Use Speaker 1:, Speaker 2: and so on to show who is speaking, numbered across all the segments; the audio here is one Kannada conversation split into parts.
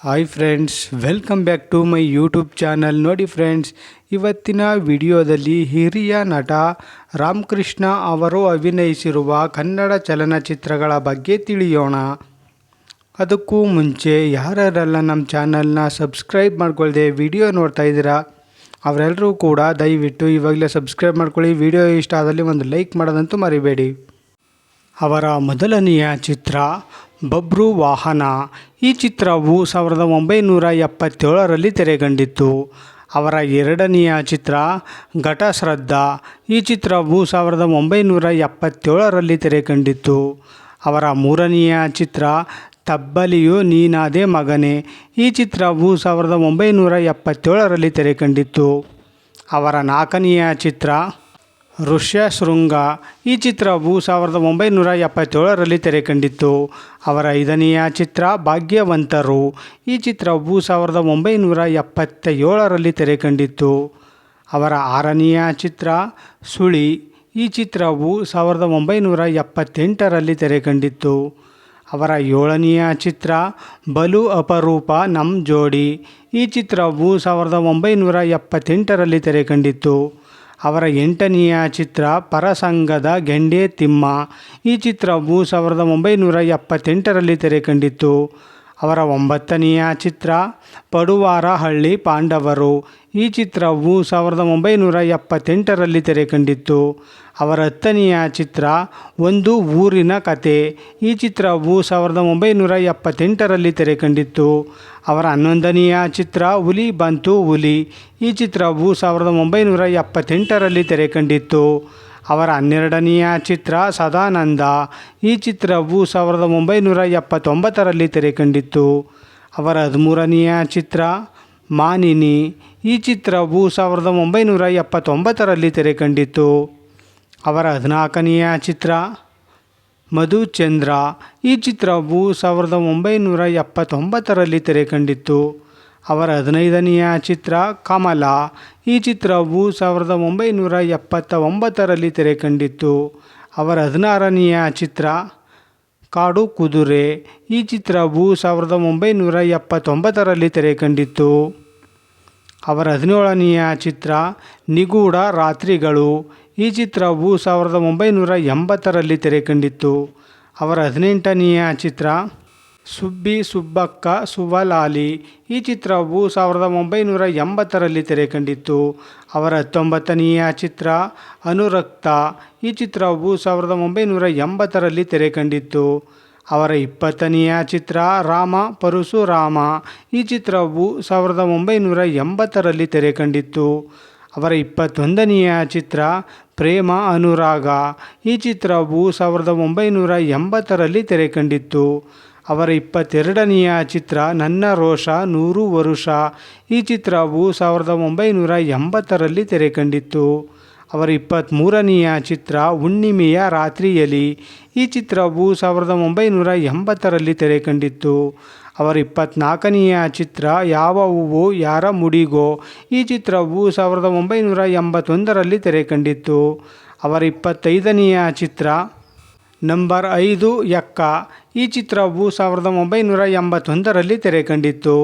Speaker 1: Hi friends welcome back to my YouTube channel ನೋಡಿ ಫ್ರೆಂಡ್ಸ್ ಇವತ್ತಿನ ವಿಡಿಯೋದಲ್ಲಿ ಹಿರಿಯ ನಟ ರಾಮಕೃಷ್ಣ ಅವರು ಅಭಿನಯಿಸಿರುವ ಕನ್ನಡ ಚಲನಚಿತ್ರಗಳ ಬಗ್ಗೆ ತಿಳಿಯೋಣ. ಅದಕ್ಕೂ ಮುಂಚೆ ಯಾರ್ಯಾರೆಲ್ಲ ನಮ್ಮ ಚಾನಲ್ನ ಸಬ್ಸ್ಕ್ರೈಬ್ ಮಾಡ್ಕೊಳ್ದೆ ವಿಡಿಯೋ ನೋಡ್ತಾ ಇದ್ದೀರಾ, ಅವರೆಲ್ಲರೂ ಕೂಡ ದಯವಿಟ್ಟು ಇವಾಗಲೇ ಸಬ್ಸ್ಕ್ರೈಬ್ ಮಾಡ್ಕೊಳ್ಳಿ. ವಿಡಿಯೋ ಇಷ್ಟ ಆದಲ್ಲಿ ಒಂದು ಲೈಕ್ ಮಾಡೋದಂತೂ ಮರಿಬೇಡಿ. ಅವರ ಮೊದಲನೆಯ ಚಿತ್ರ ಬಬ್ರು ವಾಹನ. ಈ ಚಿತ್ರವು ಸಾವಿರದ ಒಂಬೈನೂರ ಎಪ್ಪತ್ತೇಳರಲ್ಲಿ ತೆರೆಕಂಡಿತ್ತು ಅವರ ಎರಡನೆಯ ಚಿತ್ರ ಘಟಶ್ರದ್ಧಾ. ಈ ಚಿತ್ರವು ಸಾವಿರದ ಒಂಬೈನೂರ ಎಪ್ಪತ್ತೇಳರಲ್ಲಿ ತೆರೆಕಂಡಿತ್ತು ಅವರ ಮೂರನೆಯ ಚಿತ್ರ ತಬ್ಬಲಿಯು ನೀನಾದೆ ಮಗನೇ. ಈ ಚಿತ್ರವು ಸಾವಿರದ ಒಂಬೈನೂರ ಎಪ್ಪತ್ತೇಳರಲ್ಲಿ ತೆರೆಕಂಡಿತ್ತು ಅವರ ನಾಲ್ಕನೆಯ ಚಿತ್ರ ಋಷ್ಯಶೃಂಗ ಈ ಚಿತ್ರವು ಸಾವಿರದ ಒಂಬೈನೂರ ಎಪ್ಪತ್ತೇಳರಲ್ಲಿ ತೆರೆಕಂಡಿತ್ತು. ಅವರ ಐದನೆಯ ಚಿತ್ರ ಭಾಗ್ಯವಂತರು. ಈ ಚಿತ್ರವು ಸಾವಿರದ ಒಂಬೈನೂರ ಎಪ್ಪತ್ತೇಳರಲ್ಲಿ ತೆರೆಕಂಡಿತ್ತು. ಅವರ ಆರನೆಯ ಚಿತ್ರ ಸುಳಿ. ಈ ಚಿತ್ರವು ಸಾವಿರದ ಒಂಬೈನೂರ ಎಪ್ಪತ್ತೆಂಟರಲ್ಲಿ ತೆರೆಕಂಡಿತ್ತು. ಅವರ ಏಳನೆಯ ಚಿತ್ರ ಬಲು ಅಪರೂಪ ನಮ್ ಜೋಡಿ. ಈ ಚಿತ್ರವು ಸಾವಿರದ ಒಂಬೈನೂರ ಎಪ್ಪತ್ತೆಂಟರಲ್ಲಿ ತೆರೆಕಂಡಿತ್ತು. ಅವರ ಎಂಟನೆಯ ಚಿತ್ರ ಪರಸಂಗದ ಗೆಂಡೆ ತಿಮ್ಮ. ಈ ಚಿತ್ರವು ಸಾವಿರದ ಒಂಬೈನೂರ ಎಪ್ಪತ್ತೆಂಟರಲ್ಲಿ ತೆರೆಕಂಡಿತ್ತು. ಅವರ ಒಂಬತ್ತನೆಯ ಚಿತ್ರ ಪಡುವಾರಹಳ್ಳಿ ಪಾಂಡವರು. ಈ ಚಿತ್ರವು ಸಾವಿರದ ಒಂಬೈನೂರ ಎಪ್ಪತ್ತೆಂಟರಲ್ಲಿ ತೆರೆಕಂಡಿತ್ತು ಅವರ ಹತ್ತನೆಯ ಚಿತ್ರ ಒಂದು ಊರಿನ ಕತೆ. ಈ ಚಿತ್ರವು ಸಾವಿರದ ಒಂಬೈನೂರ ಎಪ್ಪತ್ತೆಂಟರಲ್ಲಿ ತೆರೆಕಂಡಿತ್ತು ಅವರ ಹನ್ನೊಂದನೆಯ ಚಿತ್ರ ಹುಲಿ ಬಂತು ಹುಲಿ. ಈ ಚಿತ್ರವು ಸಾವಿರದ ಒಂಬೈನೂರ ಎಪ್ಪತ್ತೆಂಟರಲ್ಲಿ ತೆರೆಕಂಡಿತ್ತು ಅವರ ಹನ್ನೆರಡನೆಯ ಚಿತ್ರ ಸದಾನಂದ. ಈ ಚಿತ್ರವು ಸಾವಿರದ ಒಂಬೈನೂರ ಎಪ್ಪತ್ತೊಂಬತ್ತರಲ್ಲಿ ತೆರೆಕಂಡಿತ್ತು ಅವರ ಹದಿಮೂರನೆಯ ಚಿತ್ರ ಮಾನಿನಿ. ಈ ಚಿತ್ರವು ಸಾವಿರದ ಒಂಬೈನೂರ ಎಪ್ಪತ್ತೊಂಬತ್ತರಲ್ಲಿ ತೆರೆಕಂಡಿತ್ತು. ಅವರ ಹದಿನಾಲ್ಕನೆಯ ಚಿತ್ರ ಮಧುಚಂದ್ರ. ಈ ಚಿತ್ರವು ಸಾವಿರದ ಒಂಬೈನೂರ ಎಪ್ಪತ್ತೊಂಬತ್ತರಲ್ಲಿ ತೆರೆಕಂಡಿತ್ತು. ಅವರ ಹದಿನೈದನೆಯ ಚಿತ್ರ ಕಮಲ. ಈ ಚಿತ್ರವು ಸಾವಿರದ ಒಂಬೈನೂರ ಎಪ್ಪತ್ತ ಒಂಬತ್ತರಲ್ಲಿ ತೆರೆಕಂಡಿತ್ತು. ಅವರ ಹದಿನಾರನೆಯ ಚಿತ್ರ ಕಾಡು ಕುದುರೆ. ಈ ಚಿತ್ರವು ಸಾವಿರದ ಒಂಬೈನೂರ ಎಪ್ಪತ್ತೊಂಬತ್ತರಲ್ಲಿ ತೆರೆಕಂಡಿತ್ತು. ಅವರ ಹದಿನೇಳನೆಯ ಚಿತ್ರ ನಿಗೂಢ ರಾತ್ರಿಗಳು. ಈ ಚಿತ್ರವು ಸಾವಿರದ ಒಂಬೈನೂರ ಎಂಬತ್ತರಲ್ಲಿ ತೆರೆಕಂಡಿತ್ತು. ಅವರ ಹದಿನೆಂಟನೆಯ ಚಿತ್ರ ಸುಬ್ಬಿ ಸುಬ್ಬಕ್ಕ ಸುವಲಾಲಿ. ಈ ಚಿತ್ರವು ಸಾವಿರದ ಒಂಬೈನೂರ ಎಂಬತ್ತರಲ್ಲಿ ತೆರೆಕಂಡಿತ್ತು. ಅವರ ಹತ್ತೊಂಬತ್ತನೆಯ ಚಿತ್ರ ಅನುರಕ್ತ. ಈ ಚಿತ್ರವು ಸಾವಿರದ ಒಂಬೈನೂರ ಎಂಬತ್ತರಲ್ಲಿ ತೆರೆಕಂಡಿತ್ತು. ಅವರ ಇಪ್ಪತ್ತನೆಯ ಚಿತ್ರ ರಾಮ ಪರಶುರಾಮ ಈ ಚಿತ್ರವು ಸಾವಿರದ ಒಂಬೈನೂರ ಎಂಬತ್ತರಲ್ಲಿ ತೆರೆಕಂಡಿತ್ತು ಅವರ ಇಪ್ಪತ್ತೊಂದನೆಯ ಚಿತ್ರ ಪ್ರೇಮ ಅನುರಾಗ. ಈ ಚಿತ್ರವು ಸಾವಿರದ ಒಂಬೈನೂರ ಎಂಬತ್ತರಲ್ಲಿ ತೆರೆಕಂಡಿತ್ತು ಅವರ ಇಪ್ಪತ್ತೆರಡನೆಯ ಚಿತ್ರ ನನ್ನ ರೋಷ ನೂರು ವರುಷ. ಈ ಚಿತ್ರವು ಸಾವಿರದ ಒಂಬೈನೂರ ಎಂಬತ್ತರಲ್ಲಿ ತೆರೆಕಂಡಿತ್ತು ಅವರ ಇಪ್ಪತ್ತ್ಮೂರನೆಯ ಚಿತ್ರ ಹುಣ್ಣಿಮೆಯ ರಾತ್ರಿಯಲ್ಲಿ ಈ ಚಿತ್ರವು ಸಾವಿರದ ಒಂಬೈನೂರ ಎಂಬತ್ತರಲ್ಲಿ ತೆರೆಕಂಡಿತ್ತು. ಅವರ ಇಪ್ಪತ್ತ್ನಾಲ್ಕನೆಯ ಚಿತ್ರ ಯಾವ ಹೂವು, ಯಾರ ಮುಡಿಗೋ, ಈ ಚಿತ್ರವು ಸಾವಿರದ ಒಂಬೈನೂರ ಎಂಬತ್ತೊಂದರಲ್ಲಿ ತೆರೆಕಂಡಿತ್ತು. ಅವರ ಇಪ್ಪತ್ತೈದನೆಯ ಚಿತ್ರ ನಂಬರ್ ಐದು ಎಕ್ಕ ಈ ಚಿತ್ರವು ಸಾವಿರದ ಒಂಬೈನೂರ ಎಂಬತ್ತೊಂದರಲ್ಲಿ ತೆರೆಕಂಡಿತ್ತು.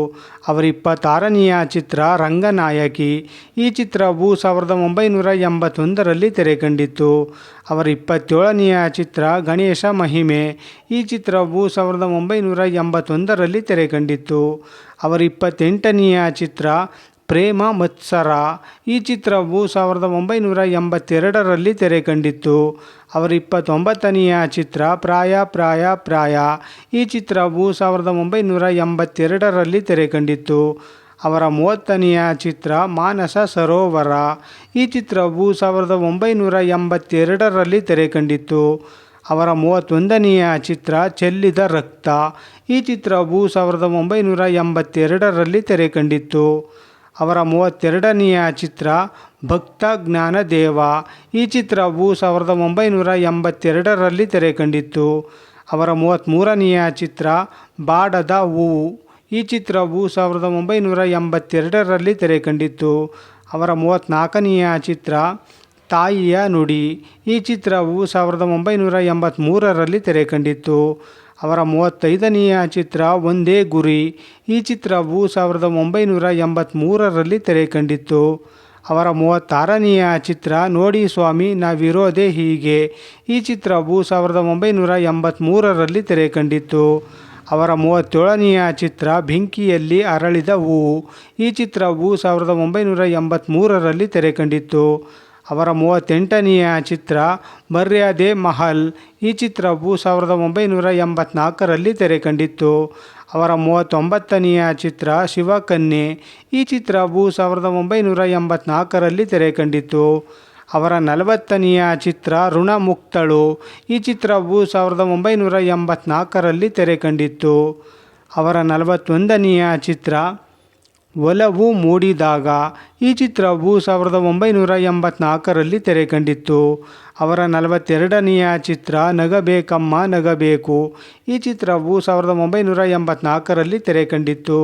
Speaker 1: ಅವರ ಇಪ್ಪತ್ತಾರನೆಯ ಚಿತ್ರ ರಂಗನಾಯಕಿ. ಈ ಚಿತ್ರವು ಸಾವಿರದ ಒಂಬೈನೂರ ಎಂಬತ್ತೊಂದರಲ್ಲಿ ತೆರೆಕಂಡಿತ್ತು. ಅವರ ಇಪ್ಪತ್ತೇಳನೆಯ ಚಿತ್ರ ಗಣೇಶ ಮಹಿಮೆ. ಈ ಚಿತ್ರವು ಸಾವಿರದ ಒಂಬೈನೂರ ಎಂಬತ್ತೊಂದರಲ್ಲಿ ತೆರೆಕಂಡಿತ್ತು. ಅವರ ಇಪ್ಪತ್ತೆಂಟನೆಯ ಚಿತ್ರ ಪ್ರೇಮ ಮತ್ಸರ. ಈ ಚಿತ್ರವು ಸಾವಿರದ ಒಂಬೈನೂರ ಎಂಬತ್ತೆರಡರಲ್ಲಿ ತೆರೆಕಂಡಿತ್ತು. ಅವರ ಇಪ್ಪತ್ತೊಂಬತ್ತನೆಯ ಚಿತ್ರ ಪ್ರಾಯ ಪ್ರಾಯ ಪ್ರಾಯ. ಈ ಚಿತ್ರವು ಸಾವಿರದ ಒಂಬೈನೂರ ಎಂಬತ್ತೆರಡರಲ್ಲಿ ತೆರೆಕಂಡಿತ್ತು. ಅವರ ಮೂವತ್ತನೆಯ ಚಿತ್ರ ಮಾನಸ ಸರೋವರ. ಈ ಚಿತ್ರವು ಸಾವಿರದ ಒಂಬೈನೂರ ಎಂಬತ್ತೆರಡರಲ್ಲಿ ತೆರೆಕಂಡಿತ್ತು. ಅವರ ಮೂವತ್ತೊಂದನೆಯ ಚಿತ್ರ ಚೆಲ್ಲಿದ ರಕ್ತ. ಈ ಚಿತ್ರವು ಸಾವಿರದ ಒಂಬೈನೂರ ಎಂಬತ್ತೆರಡರಲ್ಲಿ ತೆರೆಕಂಡಿತ್ತು. ಅವರ ಮೂವತ್ತೆರಡನೆಯ ಚಿತ್ರ ಭಕ್ತ ಜ್ಞಾನದೇವ ಈ ಚಿತ್ರವು ಸಾವಿರದ ಒಂಬೈನೂರ ಎಂಬತ್ತೆರಡರಲ್ಲಿ ತೆರೆಕಂಡಿತ್ತು. ಅವರ ಮೂವತ್ತ್ಮೂರನೆಯ ಚಿತ್ರ ಬಾಡದ ಹೂವು. ಈ ಚಿತ್ರವು ಸಾವಿರದ ಒಂಬೈನೂರ ಎಂಬತ್ತೆರಡರಲ್ಲಿ ತೆರೆಕಂಡಿತ್ತು. ಅವರ ಮೂವತ್ತ್ನಾಲ್ಕನೆಯ ಚಿತ್ರ ತಾಯಿಯ ನುಡಿ. ಈ ಚಿತ್ರವು ಸಾವಿರದ ಒಂಬೈನೂರ ಎಂಬತ್ತ್ಮೂರರಲ್ಲಿ ತೆರೆಕಂಡಿತ್ತು. ಅವರ ಮೂವತ್ತೈದನೆಯ ಚಿತ್ರ ಒಂದೇ ಗುರಿ. ಈ ಚಿತ್ರವು ಸಾವಿರದ ಒಂಬೈನೂರ ಎಂಬತ್ತ್ಮೂರರಲ್ಲಿ ತೆರೆ ಕಂಡಿತ್ತು. ಅವರ ಮೂವತ್ತಾರನೆಯ ಚಿತ್ರ ನೋಡಿ ಸ್ವಾಮಿ ನಾವಿರೋದೇ ಹೀಗೆ. ಈ ಚಿತ್ರವು ಸಾವಿರದ ಒಂಬೈನೂರ ಎಂಬತ್ತ್ಮೂರರಲ್ಲಿ ತೆರೆ ಕಂಡಿತ್ತು. ಅವರ ಮೂವತ್ತೇಳನೆಯ ಚಿತ್ರ ಬೆಂಕಿಯಲ್ಲಿ ಅರಳಿದ ಹೂವು. ಈ ಚಿತ್ರವು ಸಾವಿರದ ಒಂಬೈನೂರ ಎಂಬತ್ತ್ಮೂರರಲ್ಲಿ ತೆರೆ ಕಂಡಿತ್ತು. ಅವರ ಮೂವತ್ತೆಂಟನೆಯ ಚಿತ್ರ ಮರ್ಯಾದೆ ಮಹಲ್. ಈ ಚಿತ್ರವು ಸಾವಿರದ ಒಂಬೈನೂರ ಎಂಬತ್ನಾಲ್ಕರಲ್ಲಿ ತೆರೆ ಕಂಡಿತ್ತು. ಅವರ ಮೂವತ್ತೊಂಬತ್ತನೆಯ ಚಿತ್ರ ಶಿವಕನ್ಯೆ. ಈ ಚಿತ್ರವು ಸಾವಿರದ ಒಂಬೈನೂರ ಎಂಬತ್ನಾಲ್ಕರಲ್ಲಿ ತೆರೆ ಕಂಡಿತ್ತು. ಅವರ ನಲವತ್ತನೆಯ ಚಿತ್ರ ಋಣಮುಕ್ತಳು. ಈ ಚಿತ್ರವು ಸಾವಿರದ ಒಂಬೈನೂರ ಎಂಬತ್ನಾಲ್ಕರಲ್ಲಿ ತೆರೆ ಕಂಡಿತ್ತು. ಅವರ ನಲವತ್ತೊಂದನೆಯ ಚಿತ್ರ ಒಲವು ಮೂಡಿದಾಗ ಈ ಚಿತ್ರವು ಸಾವಿರದ ಒಂಬೈನೂರ ಎಂಬತ್ನಾಲ್ಕರಲ್ಲಿ ತೆರೆ ಕಂಡಿತ್ತು ಅವರ ನಲವತ್ತೆರಡನೆಯ ಚಿತ್ರ, ನಗಬೇಕಮ್ಮ ನಗಬೇಕು, ಈ ಚಿತ್ರವು ಸಾವಿರದ ಒಂಬೈನೂರ ಎಂಬತ್ನಾಲ್ಕರಲ್ಲಿ ತೆರೆ ಕಂಡಿತ್ತು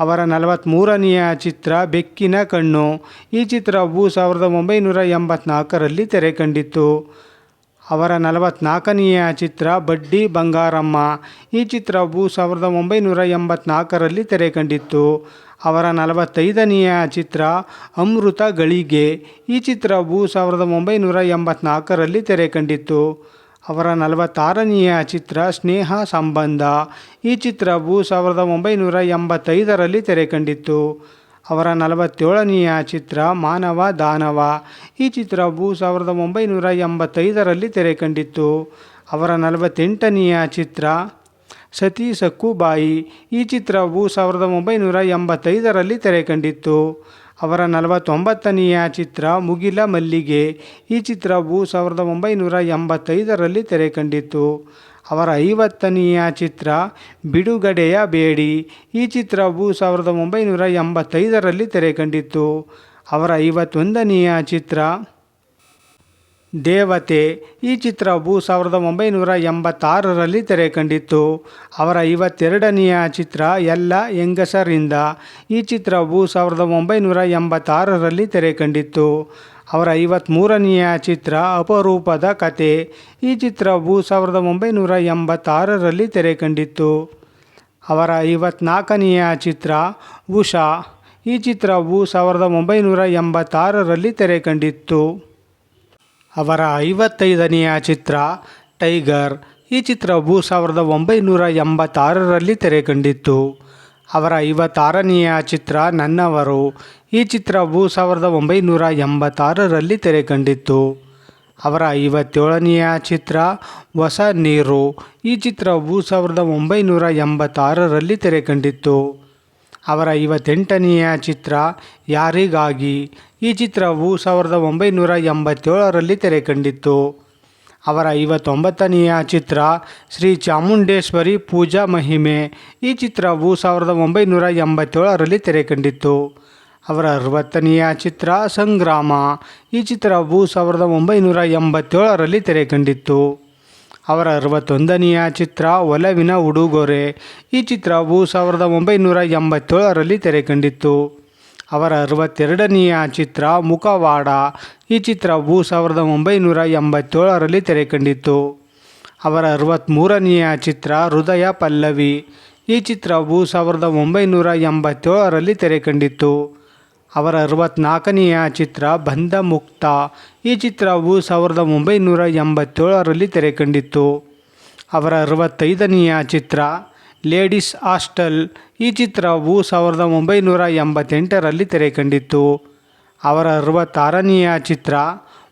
Speaker 1: ಅವರ ನಲವತ್ತ್ಮೂರನೆಯ ಚಿತ್ರ, ಬೆಕ್ಕಿನ ಕಣ್ಣು, ಈ ಚಿತ್ರವು ಸಾವಿರದ ಒಂಬೈನೂರ ಎಂಬತ್ನಾಲ್ಕರಲ್ಲಿ ತೆರೆ ಕಂಡಿತ್ತು ಅವರ ನಲವತ್ನಾಲ್ಕನೆಯ ಚಿತ್ರ, ಬಡ್ಡಿ ಬಂಗಾರಮ್ಮ, ಈ ಚಿತ್ರವು ಸಾವಿರದ ಒಂಬೈನೂರ ಎಂಬತ್ನಾಲ್ಕರಲ್ಲಿ ತೆರೆ ಕಂಡಿತ್ತು ಅವರ ನಲವತ್ತೈದನೆಯ ಚಿತ್ರ ಅಮೃತ ಗಳಿಗೆ. ಈ ಚಿತ್ರವು ಸಾವಿರದ ಒಂಬೈನೂರ ಎಂಬತ್ನಾಲ್ಕರಲ್ಲಿ ತೆರೆ ಕಂಡಿತ್ತು ಅವರ ನಲವತ್ತಾರನೆಯ ಚಿತ್ರ ಸ್ನೇಹ ಸಂಬಂಧ. ಈ ಚಿತ್ರವು ಸಾವಿರದ ಒಂಬೈನೂರ ಎಂಬತ್ತೈದರಲ್ಲಿ ತೆರೆ ಕಂಡಿತ್ತು ಅವರ ನಲವತ್ತೇಳನೆಯ ಚಿತ್ರ ಮಾನವ ದಾನವ. ಈ ಚಿತ್ರವು ಸಾವಿರದ ಒಂಬೈನೂರ ಎಂಬತ್ತೈದರಲ್ಲಿ ತೆರೆ ಕಂಡಿತ್ತು ಅವರ ನಲವತ್ತೆಂಟನೆಯ ಚಿತ್ರ ಸತಿ ಸಕ್ಕುಬಾಯಿ ಈ ಚಿತ್ರವು ಸಾವಿರದ ಒಂಬೈನೂರ ಎಂಬತ್ತೈದರಲ್ಲಿ ತೆರೆ ಕಂಡಿತ್ತು. ಅವರ ನಲವತ್ತೊಂಬತ್ತನೆಯ ಚಿತ್ರ ಮುಗಿಲ ಮಲ್ಲಿಗೆ. ಈ ಚಿತ್ರವು ಸಾವಿರದ ಒಂಬೈನೂರ ಎಂಬತ್ತೈದರಲ್ಲಿ ತೆರೆ ಕಂಡಿತ್ತು. ಅವರ ಐವತ್ತನೆಯ ಚಿತ್ರ ಬಿಡುಗಡೆಯ ಬೇಡಿ. ಈ ಚಿತ್ರವು ಸಾವಿರದ ಒಂಬೈನೂರ ಎಂಬತ್ತೈದರಲ್ಲಿ ತೆರೆ ಕಂಡಿತ್ತು. ಅವರ ಐವತ್ತೊಂದನೆಯ ಚಿತ್ರ ದೇವತೆ ಈ ಚಿತ್ರವು ಸಾವಿರದ ಒಂಬೈನೂರ ಎಂಬತ್ತಾರರಲ್ಲಿ ತೆರೆ ಕಂಡಿತ್ತು ಅವರ ಐವತ್ತೆರಡನೆಯ ಚಿತ್ರ ಎಲ್ಲ ಹೆಂಗಸರಿಂದ ಈ ಚಿತ್ರವು ಸಾವಿರದ ಒಂಬೈನೂರ ಎಂಬತ್ತಾರರಲ್ಲಿ ತೆರೆ ಕಂಡಿತ್ತು ಅವರ ಐವತ್ತ್ಮೂರನೆಯ ಚಿತ್ರ ಅಪರೂಪದ ಕತೆ ಈ ಚಿತ್ರವು ಸಾವಿರದ ಒಂಬೈನೂರ ಎಂಬತ್ತಾರರಲ್ಲಿ ತೆರೆ ಕಂಡಿತ್ತು ಅವರ ಐವತ್ನಾಲ್ಕನೆಯ ಚಿತ್ರ ಉಷಾ ಈ ಚಿತ್ರವು ಸಾವಿರದ ಒಂಬೈನೂರ ಎಂಬತ್ತಾರರಲ್ಲಿ ತೆರೆ ಕಂಡಿತ್ತು ಅವರ ಐವತ್ತೈದನೆಯ ಚಿತ್ರ ಟೈಗರ್. ಈ ಚಿತ್ರವು ಸಾವಿರದ ಒಂಬೈನೂರ ಎಂಬತ್ತಾರರಲ್ಲಿ ತೆರೆ ಕಂಡಿತ್ತು ಅವರ ಐವತ್ತಾರನೆಯ ಚಿತ್ರ ನನ್ನವರು. ಈ ಚಿತ್ರವು ಸಾವಿರದ ಒಂಬೈನೂರ ಎಂಬತ್ತಾರರಲ್ಲಿ ತೆರೆ ಕಂಡಿತ್ತು ಅವರ ಐವತ್ತೇಳನೆಯ ಚಿತ್ರ ಹೊಸ ನೀರು. ಈ ಚಿತ್ರವು ಸಾವಿರದ ಒಂಬೈನೂರ ಎಂಬತ್ತಾರರಲ್ಲಿ ತೆರೆ ಕಂಡಿತ್ತು ಅವರ ಐವತ್ತೆಂಟನೆಯ ಚಿತ್ರ ಯಾರಿಗಾಗಿ? ಈ ಚಿತ್ರವು ಸಾವಿರದ ಒಂಬೈನೂರ ಎಂಬತ್ತೇಳರಲ್ಲಿ ತೆರೆ ಕಂಡಿತ್ತು ಅವರ ಐವತ್ತೊಂಬತ್ತನೆಯ ಚಿತ್ರ ಶ್ರೀ ಚಾಮುಂಡೇಶ್ವರಿ ಪೂಜಾ ಮಹಿಮೆ. ಈ ಚಿತ್ರವು ಸಾವಿರದ ಒಂಬೈನೂರ ಎಂಬತ್ತೇಳರಲ್ಲಿ ತೆರೆ ಕಂಡಿತ್ತು ಅವರ ಅರವತ್ತನೆಯ ಚಿತ್ರ ಸಂಗ್ರಾಮ. ಈ ಚಿತ್ರವು ಸಾವಿರದ ಒಂಬೈನೂರ ಎಂಬತ್ತೇಳರಲ್ಲಿ ತೆರೆ ಕಂಡಿತ್ತು ಅವರ ಅರವತ್ತೊಂದನೆಯ ಚಿತ್ರ ಒಲವಿನ ಉಡುಗೊರೆ. ಈ ಚಿತ್ರವು ಸಾವಿರದ ಒಂಬೈನೂರ ಎಂಬತ್ತೇಳರಲ್ಲಿ ತೆರೆ ಕಂಡಿತ್ತು ಅವರ ಅರವತ್ತೆರಡನೆಯ ಚಿತ್ರ ಮುಖವಾಡ. ಈ ಚಿತ್ರವು ಸಾವಿರದ ಒಂಬೈನೂರ ಎಂಬತ್ತೇಳರಲ್ಲಿ ತೆರೆ ಕಂಡಿತ್ತು ಅವರ ಅರವತ್ತ್ಮೂರನೆಯ ಚಿತ್ರ ಹೃದಯ ಪಲ್ಲವಿ. ಈ ಚಿತ್ರವು ಸಾವಿರದ ಒಂಬೈನೂರ ಎಂಬತ್ತೇಳರಲ್ಲಿ ತೆರೆ ಕಂಡಿತ್ತು ಅವರ ಅರವತ್ತ್ನಾಲ್ಕನೆಯ ಚಿತ್ರ ಬಂಧ ಮುಕ್ತ ಈ ಚಿತ್ರವು ಸಾವಿರದ ಒಂಬೈನೂರ ಎಂಬತ್ತೇಳರಲ್ಲಿ ತೆರೆ ಕಂಡಿತ್ತು ಅವರ ಅರವತ್ತೈದನೆಯ ಚಿತ್ರ ಲೇಡೀಸ್ ಹಾಸ್ಟೆಲ್ ಈ ಚಿತ್ರವು ಸಾವಿರದ ಒಂಬೈನೂರ ಎಂಬತ್ತೆಂಟರಲ್ಲಿ ತೆರೆ ಕಂಡಿತ್ತು ಅವರ ಅರವತ್ತಾರನೆಯ ಚಿತ್ರ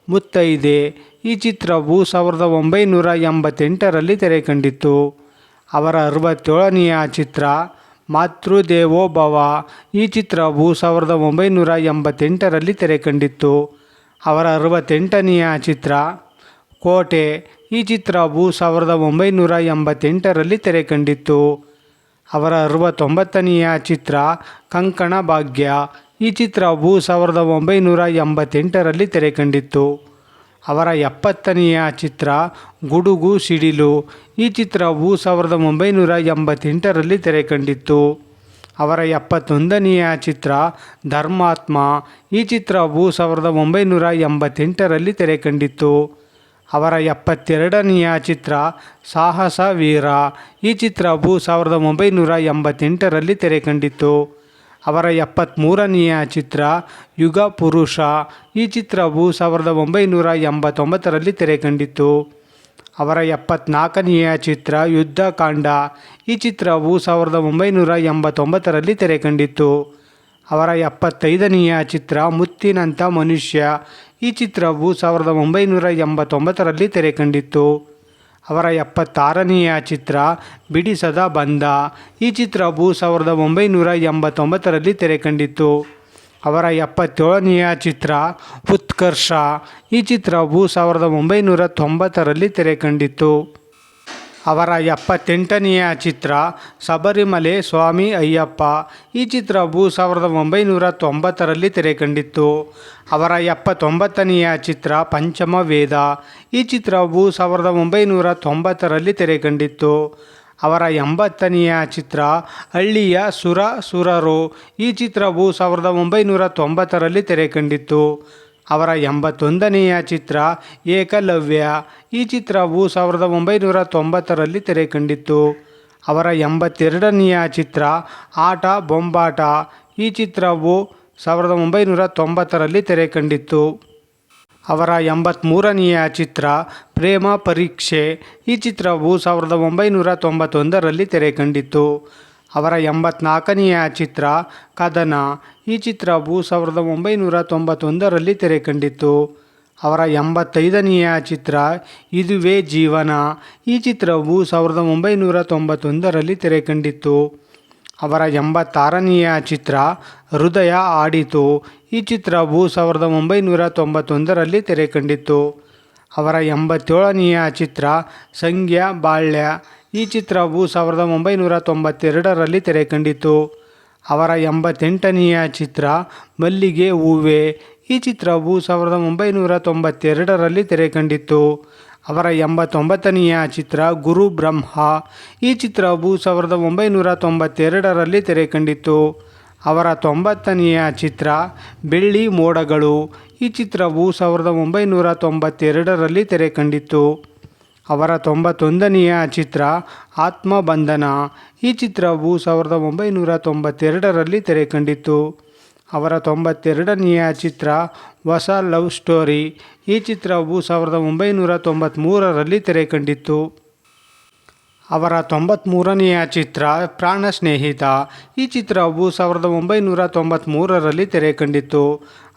Speaker 1: ಮುತ್ತೈದೆ ಈ ಚಿತ್ರವು ಸಾವಿರದ ಒಂಬೈನೂರ ಎಂಬತ್ತೆಂಟರಲ್ಲಿ ತೆರೆ ಕಂಡಿತ್ತು ಅವರ ಅರವತ್ತೇಳನೆಯ ಚಿತ್ರ ಮಾತೃದೇವೋಭವ ಈ ಚಿತ್ರವು ಸಾವಿರದ ಒಂಬೈನೂರ ಎಂಬತ್ತೆಂಟರಲ್ಲಿ ತೆರೆ ಕಂಡಿತ್ತು ಅವರ ಅರವತ್ತೆಂಟನೆಯ ಚಿತ್ರ ಕೋಟೆ ಈ ಚಿತ್ರವು ಸಾವಿರದ ಒಂಬೈನೂರ ಎಂಬತ್ತೆಂಟರಲ್ಲಿ ತೆರೆ ಕಂಡಿತ್ತು ಅವರ ಅರವತ್ತೊಂಬತ್ತನೆಯ ಚಿತ್ರ ಕಂಕಣ ಭಾಗ್ಯ ಈ ಚಿತ್ರವು ಸಾವಿರದ ಒಂಬೈನೂರ ಎಂಬತ್ತೆಂಟರಲ್ಲಿ ತೆರೆ ಕಂಡಿತ್ತು ಅವರ ಎಪ್ಪತ್ತನೆಯ ಚಿತ್ರ ಗುಡುಗು ಸಿಡಿಲು ಈ ಚಿತ್ರವು ಸಾವಿರದ ಒಂಬೈನೂರ ಎಂಬತ್ತೆಂಟರಲ್ಲಿ ತೆರೆ ಕಂಡಿತ್ತು ಅವರ ಎಪ್ಪತ್ತೊಂದನೆಯ ಚಿತ್ರ ಧರ್ಮಾತ್ಮ ಈ ಚಿತ್ರವು ಸಾವಿರದ ಒಂಬೈನೂರ ಎಂಬತ್ತೆಂಟರಲ್ಲಿ ತೆರೆ ಕಂಡಿತ್ತು ಅವರ ಎಪ್ಪತ್ತೆರಡನೆಯ ಚಿತ್ರ ಸಾಹಸ ವೀರ. ಈ ಚಿತ್ರವು ಸಾವಿರದ ಒಂಬೈನೂರ ಎಂಬತ್ತೆಂಟರಲ್ಲಿ ತೆರೆ ಕಂಡಿತು ಅವರ ಎಪ್ಪತ್ತ್ಮೂರನೆಯ ಚಿತ್ರ ಯುಗ ಪುರುಷ. ಈ ಚಿತ್ರವು ಸಾವಿರದ ಒಂಬೈನೂರ ಎಂಬತ್ತೊಂಬತ್ತರಲ್ಲಿ ತೆರೆ ಕಂಡಿತು ಅವರ ಎಪ್ಪತ್ನಾಲ್ಕನೆಯ ಚಿತ್ರ ಯುದ್ಧಕಾಂಡ. ಈ ಚಿತ್ರವು ಸಾವಿರದ ಒಂಬೈನೂರ ಎಂಬತ್ತೊಂಬತ್ತರಲ್ಲಿ ತೆರೆ ಕಂಡಿತು ಅವರ ಎಪ್ಪತ್ತೈದನೆಯ ಚಿತ್ರ ಮುತ್ತಿನಂಥ ಮನುಷ್ಯ. ಈ ಚಿತ್ರವು ಸಾವಿರದ ಒಂಬೈನೂರ ಎಂಬತ್ತೊಂಬತ್ತರಲ್ಲಿ ತೆರೆ ಕಂಡಿತ್ತು. ಅವರ ಎಪ್ಪತ್ತಾರನೆಯ ಚಿತ್ರ ಬಿಡಿಸದ ಬಂದ. ಈ ಚಿತ್ರವು ಸಾವಿರದ ಒಂಬೈನೂರ ಎಂಬತ್ತೊಂಬತ್ತರಲ್ಲಿ ತೆರೆ ಕಂಡಿತ್ತು. ಅವರ ಎಪ್ಪತ್ತೇಳನೆಯ ಚಿತ್ರ ಉತ್ಕರ್ಷ. ಈ ಚಿತ್ರವು ಸಾವಿರದ ಒಂಬೈನೂರ ತೊಂಬತ್ತರಲ್ಲಿ ತೆರೆ ಕಂಡಿತ್ತು. ಅವರ ಎಪ್ಪತ್ತೆಂಟನೆಯ ಚಿತ್ರ ಶಬರಿಮಲೆ ಸ್ವಾಮಿ ಅಯ್ಯಪ್ಪ. ಈ ಚಿತ್ರವು ಸಾವಿರದ ಒಂಬೈನೂರ ತೊಂಬತ್ತರಲ್ಲಿ ತೆರೆ ಕಂಡಿತ್ತು ಅವರ ಎಪ್ಪತ್ತೊಂಬತ್ತನೆಯ ಚಿತ್ರ ಪಂಚಮ ವೇದ. ಈ ಚಿತ್ರವು ಸಾವಿರದ ಒಂಬೈನೂರ ತೊಂಬತ್ತರಲ್ಲಿ ತೆರೆ ಕಂಡಿತ್ತು ಅವರ ಎಂಬತ್ತನೆಯ ಚಿತ್ರ ಹಳ್ಳಿಯ ಸುರ ಸುರರು ಈ ಚಿತ್ರವು ಸಾವಿರದ ಒಂಬೈನೂರ ತೊಂಬತ್ತರಲ್ಲಿ ತೆರೆ ಕಂಡಿತ್ತು ಅವರ ಎಂಬತ್ತೊಂದನೆಯ ಚಿತ್ರ ಏಕಲವ್ಯ. ಈ ಚಿತ್ರವು ಸಾವಿರದ ಒಂಬೈನೂರ ತೊಂಬತ್ತರಲ್ಲಿ ತೆರೆ ಕಂಡಿತ್ತು ಅವರ ಎಂಬತ್ತೆರಡನೆಯ ಚಿತ್ರ ಆಟ ಬೊಂಬಾಟ. ಈ ಚಿತ್ರವು ಸಾವಿರದ ಒಂಬೈನೂರ ತೊಂಬತ್ತರಲ್ಲಿ ತೆರೆ ಕಂಡಿತ್ತು ಅವರ ಎಂಬತ್ತ್ಮೂರನೆಯ ಚಿತ್ರ ಪ್ರೇಮ ಪರೀಕ್ಷೆ. ಈ ಚಿತ್ರವು ಸಾವಿರದ ಒಂಬೈನೂರ ತೊಂಬತ್ತೊಂದರಲ್ಲಿ ತೆರೆ ಕಂಡಿತ್ತು ಅವರ ಎಂಬತ್ನಾಲ್ಕನೆಯ ಚಿತ್ರ ಕದನ. ಈ ಚಿತ್ರವು ಸಾವಿರದ ಒಂಬೈನೂರ ತೊಂಬತ್ತೊಂದರಲ್ಲಿ ತೆರೆ ಕಂಡಿತ್ತು ಅವರ ಎಂಬತ್ತೈದನೆಯ ಚಿತ್ರ ಇದುವೇ ಜೀವನ. ಈ ಚಿತ್ರವು ಸಾವಿರದ ಒಂಬೈನೂರ ತೊಂಬತ್ತೊಂದರಲ್ಲಿ ತೆರೆ ಕಂಡಿತ್ತು ಅವರ ಎಂಬತ್ತಾರನೆಯ ಚಿತ್ರ ಹೃದಯ ಆಡಿತು. ಈ ಚಿತ್ರವು ಸಾವಿರದ ಒಂಬೈನೂರ ತೊಂಬತ್ತೊಂದರಲ್ಲಿ ತೆರೆ ಕಂಡಿತ್ತು ಅವರ ಎಂಬತ್ತೇಳನೆಯ ಚಿತ್ರ ಸಂಗ್ಯಾ ಬಾಳ್ಯ. ಈ ಚಿತ್ರವು ಸಾವಿರದ ಒಂಬೈನೂರ ತೊಂಬತ್ತೆರಡರಲ್ಲಿ ತೆರೆ ಕಂಡಿತು ಅವರ ಎಂಬತ್ತೆಂಟನೆಯ ಚಿತ್ರ ಮಲ್ಲಿಗೆ ಹೂವೆ. ಈ ಚಿತ್ರವು ಸಾವಿರದ ಒಂಬೈನೂರ ತೊಂಬತ್ತೆರಡರಲ್ಲಿ ತೆರೆ ಕಂಡಿತ್ತು ಅವರ ಎಂಬತ್ತೊಂಬತ್ತನೆಯ ಚಿತ್ರ ಗುರು ಬ್ರಹ್ಮ. ಈ ಚಿತ್ರವು ಸಾವಿರದ ಒಂಬೈನೂರ ತೊಂಬತ್ತೆರಡರಲ್ಲಿ ತೆರೆ ಕಂಡಿತ್ತು ಅವರ ತೊಂಬತ್ತನೆಯ ಚಿತ್ರ ಬೆಳ್ಳಿ ಮೋಡಗಳು. ಈ ಚಿತ್ರವು ಸಾವಿರದ ಒಂಬೈನೂರ ತೊಂಬತ್ತೆರಡರಲ್ಲಿ ತೆರೆ ಕಂಡಿತ್ತು ಅವರ ತೊಂಬತ್ತೊಂದನೆಯ ಚಿತ್ರ ಆತ್ಮಬಂಧನ. ಈ ಚಿತ್ರವು ಸಾವಿರದ ಒಂಬೈನೂರ ತೊಂಬತ್ತೆರಡರಲ್ಲಿ ತೆರೆ ಕಂಡಿತ್ತು ಅವರ ತೊಂಬತ್ತೆರಡನೆಯ ಚಿತ್ರ ಹೊಸ ಲವ್ ಸ್ಟೋರಿ. ಈ ಚಿತ್ರವು ಸಾವಿರದ ಒಂಬೈನೂರ ತೊಂಬತ್ತ್ಮೂರರಲ್ಲಿ ತೆರೆ ಕಂಡಿತ್ತು ಅವರ ತೊಂಬತ್ತ್ಮೂರನೆಯ ಚಿತ್ರ ಪ್ರಾಣ ಸ್ನೇಹಿತ ಈ ಚಿತ್ರವು ಸಾವಿರದ ಒಂಬೈನೂರ ತೊಂಬತ್ತ್ಮೂರರಲ್ಲಿ ತೆರೆ ಕಂಡಿತ್ತು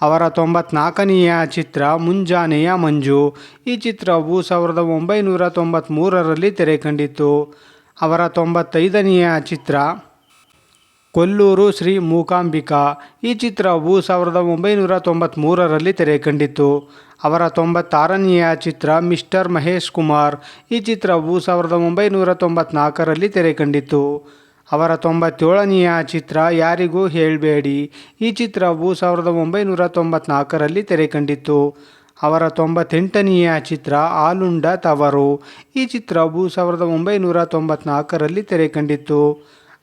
Speaker 1: ಅವರ ತೊಂಬತ್ನಾಲ್ಕನೆಯ ಚಿತ್ರ ಮುಂಜಾನೆಯ ಮಂಜು. ಈ ಚಿತ್ರವು ಸಾವಿರದ ಒಂಬೈನೂರ ತೊಂಬತ್ತ್ಮೂರರಲ್ಲಿ ತೆರೆ ಕಂಡಿತ್ತು ಅವರ ತೊಂಬತ್ತೈದನೆಯ ಚಿತ್ರ ಕೊಲ್ಲೂರು ಶ್ರೀ ಮೂಕಾಂಬಿಕಾ. ಈ ಚಿತ್ರವು ಸಾವಿರದ ಒಂಬೈನೂರ ತೊಂಬತ್ತ್ಮೂರರಲ್ಲಿ ತೆರೆ ಕಂಡಿತ್ತು ಅವರ ತೊಂಬತ್ತಾರನೆಯ ಚಿತ್ರ ಮಿಸ್ಟರ್ ಮಹೇಶ್ ಕುಮಾರ್. ಈ ಚಿತ್ರವು ಸಾವಿರದ ಒಂಬೈನೂರ ತೊಂಬತ್ನಾಲ್ಕರಲ್ಲಿ ತೆರೆ ಕಂಡಿತ್ತು ಅವರ ತೊಂಬತ್ತೇಳನೆಯ ಚಿತ್ರ ಯಾರಿಗೂ ಹೇಳಬೇಡಿ. ಈ ಚಿತ್ರವು ಸಾವಿರದ ಒಂಬೈನೂರ ತೊಂಬತ್ನಾಲ್ಕರಲ್ಲಿ ತೆರೆ ಕಂಡಿತ್ತು ಅವರ ತೊಂಬತ್ತೆಂಟನೆಯ ಚಿತ್ರ ಆಲುಂಡ ತವರು. ಈ ಚಿತ್ರವು ಸಾವಿರದ ಒಂಬೈನೂರ ತೊಂಬತ್ನಾಲ್ಕರಲ್ಲಿ ತೆರೆ ಕಂಡಿತ್ತು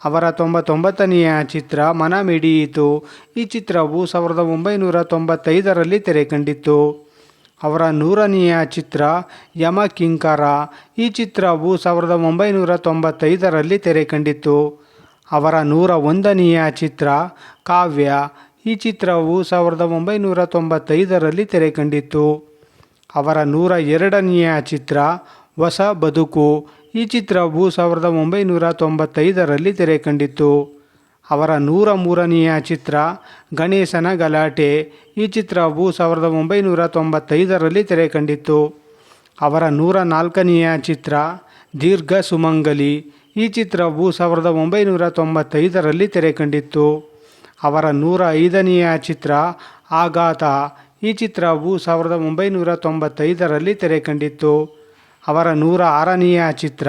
Speaker 1: ಅವರ ತೊಂಬತ್ತೊಂಬತ್ತನೆಯ ಚಿತ್ರ ಮನ ಮಿಡಿಯಿತು ಈ ಚಿತ್ರವು ಸಾವಿರದ ಒಂಬೈನೂರ ತೊಂಬತ್ತೈದರಲ್ಲಿ ತೆರೆ ಕಂಡಿತ್ತು ಅವರ ನೂರನೆಯ ಚಿತ್ರ ಯಮ ಕಿಂಕರ. ಈ ಚಿತ್ರವು ಸಾವಿರದ ಒಂಬೈನೂರ ತೊಂಬತ್ತೈದರಲ್ಲಿ ತೆರೆ ಕಂಡಿತ್ತು. ಅವರ ನೂರ ಒಂದನೆಯ ಚಿತ್ರ ಕಾವ್ಯ. ಈ ಚಿತ್ರವು ಸಾವಿರದ ಒಂಬೈನೂರ ತೊಂಬತ್ತೈದರಲ್ಲಿ ತೆರೆ ಕಂಡಿತ್ತು. ಅವರ ನೂರ ಎರಡನೆಯ ಚಿತ್ರ ಹೊಸ ಬದುಕು. ಈ ಚಿತ್ರವು ಸಾವಿರದ ಒಂಬೈನೂರ ತೊಂಬತ್ತೈದರಲ್ಲಿ ತೆರೆ ಕಂಡಿತ್ತು. ಅವರ ನೂರ ಮೂರನೆಯ ಚಿತ್ರ ಗಣೇಶನ ಗಲಾಟೆ. ಈ ಚಿತ್ರವು ಸಾವಿರದ ಒಂಬೈನೂರ ತೊಂಬತ್ತೈದರಲ್ಲಿ ತೆರೆ ಕಂಡಿತ್ತು ಅವರ ನೂರ ನಾಲ್ಕನೆಯ ಚಿತ್ರ ದೀರ್ಘ ಸುಮಂಗಲಿ. ಈ ಚಿತ್ರವು ಸಾವಿರದ ಒಂಬೈನೂರ ತೊಂಬತ್ತೈದರಲ್ಲಿ ತೆರೆ ಕಂಡಿತ್ತು ಅವರ ನೂರ ಐದನೆಯ ಚಿತ್ರ ಆಘಾತ. ಈ ಚಿತ್ರವು ಸಾವಿರದ ಒಂಬೈನೂರ ತೊಂಬತ್ತೈದರಲ್ಲಿ ತೆರೆ ಕಂಡಿತ್ತು ಅವರ ನೂರ ಆರನೆಯ ಚಿತ್ರ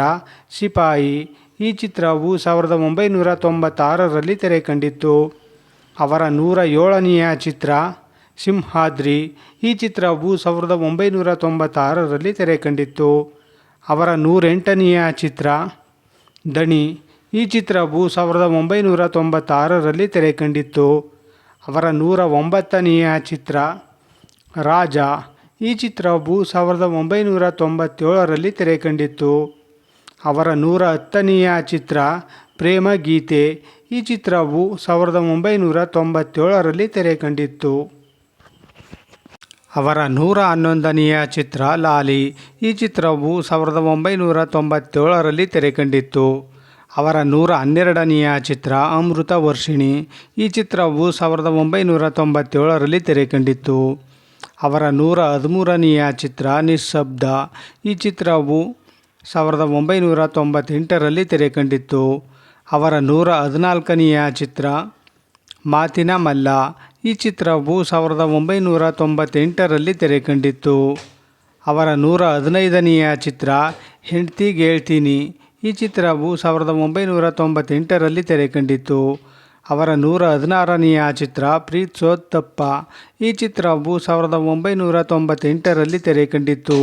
Speaker 1: ಸಿಪಾಯಿ. ಈ ಚಿತ್ರವು ಸಾವಿರದ ಒಂಬೈನೂರ ತೊಂಬತ್ತಾರರಲ್ಲಿ ತೆರೆ ಕಂಡಿತ್ತು. ಅವರ ನೂರ ಏಳನೆಯ ಚಿತ್ರ ಸಿಂಹಾದ್ರಿ. ಈ ಚಿತ್ರವು ಸಾವಿರದ ಒಂಬೈನೂರ ತೊಂಬತ್ತಾರರಲ್ಲಿ ತೆರೆ ಕಂಡಿತ್ತು. ಅವರ ನೂರೆಂಟನೆಯ ಚಿತ್ರ ದಣಿ. ಈ ಚಿತ್ರವು ಸಾವಿರದ ಒಂಬೈನೂರ ತೊಂಬತ್ತಾರರಲ್ಲಿ ತೆರೆ ಕಂಡಿತ್ತು. ಅವರ ನೂರ ಒಂಬತ್ತನೆಯ ಚಿತ್ರ ರಾಜ. ಈ ಚಿತ್ರವು ಸಾವಿರದ ಒಂಬೈನೂರ ತೊಂಬತ್ತೇಳರಲ್ಲಿ ತೆರೆ ಕಂಡಿತ್ತು. ಅವರ ನೂರ ಹತ್ತನೆಯ ಚಿತ್ರ ಪ್ರೇಮ ಗೀತೆ. ಈ ಚಿತ್ರವು ಸಾವಿರದ ಒಂಬೈನೂರ ತೊಂಬತ್ತೇಳರಲ್ಲಿ ತೆರೆ ಕಂಡಿತ್ತು. ಅವರ ನೂರ ಹನ್ನೊಂದನೆಯ ಚಿತ್ರ ಲಾಲಿ. ಈ ಚಿತ್ರವು ಸಾವಿರದ ಒಂಬೈನೂರ ತೊಂಬತ್ತೇಳರಲ್ಲಿ ತೆರೆ ಕಂಡಿತ್ತು. ಅವರ ನೂರ ಹನ್ನೆರಡನೆಯ ಚಿತ್ರ ಅಮೃತ ವರ್ಷಿಣಿ. ಈ ಚಿತ್ರವು ಸಾವಿರದ ಒಂಬೈನೂರ ತೊಂಬತ್ತೇಳರಲ್ಲಿ ತೆರೆ ಕಂಡಿತ್ತು. ಅವರ ನೂರ ಹದಿಮೂರನೆಯ ಚಿತ್ರ ನಿಶ್ಶಬ್ದ ಈ ಚಿತ್ರವು ಸಾವಿರದ ಒಂಬೈನೂರ ತೊಂಬತ್ತೆಂಟರಲ್ಲಿ ತೆರೆ ಕಂಡಿತ್ತು ಅವರ ನೂರ ಹದಿನಾಲ್ಕನೆಯ ಚಿತ್ರ, ಮಾತಿನ ಮಲ್ಲ. ಈ ಚಿತ್ರವು ಸಾವಿರದ ಒಂಬೈನೂರ ತೊಂಬತ್ತೆಂಟರಲ್ಲಿ ತೆರೆ ಕಂಡಿತ್ತು ಅವರ ನೂರ ಹದಿನೈದನೆಯ ಚಿತ್ರ ಹೆಂಡ್ತಿಗೇಳ್ತೀನಿ ಈ ಚಿತ್ರವು ಸಾವಿರದ ಒಂಬೈನೂರ ತೊಂಬತ್ತೆಂಟರಲ್ಲಿ ತೆರೆ ಕಂಡಿತ್ತು ಅವರ ನೂರ ಹದಿನಾರನೆಯ ಚಿತ್ರ, ಪ್ರೀತ್ಸೋತ್ತಪ್ಪ. ಈ ಚಿತ್ರವು ಸಾವಿರದ ಒಂಬೈನೂರ ತೊಂಬತ್ತೆಂಟರಲ್ಲಿ ತೆರೆ ಕಂಡಿತ್ತು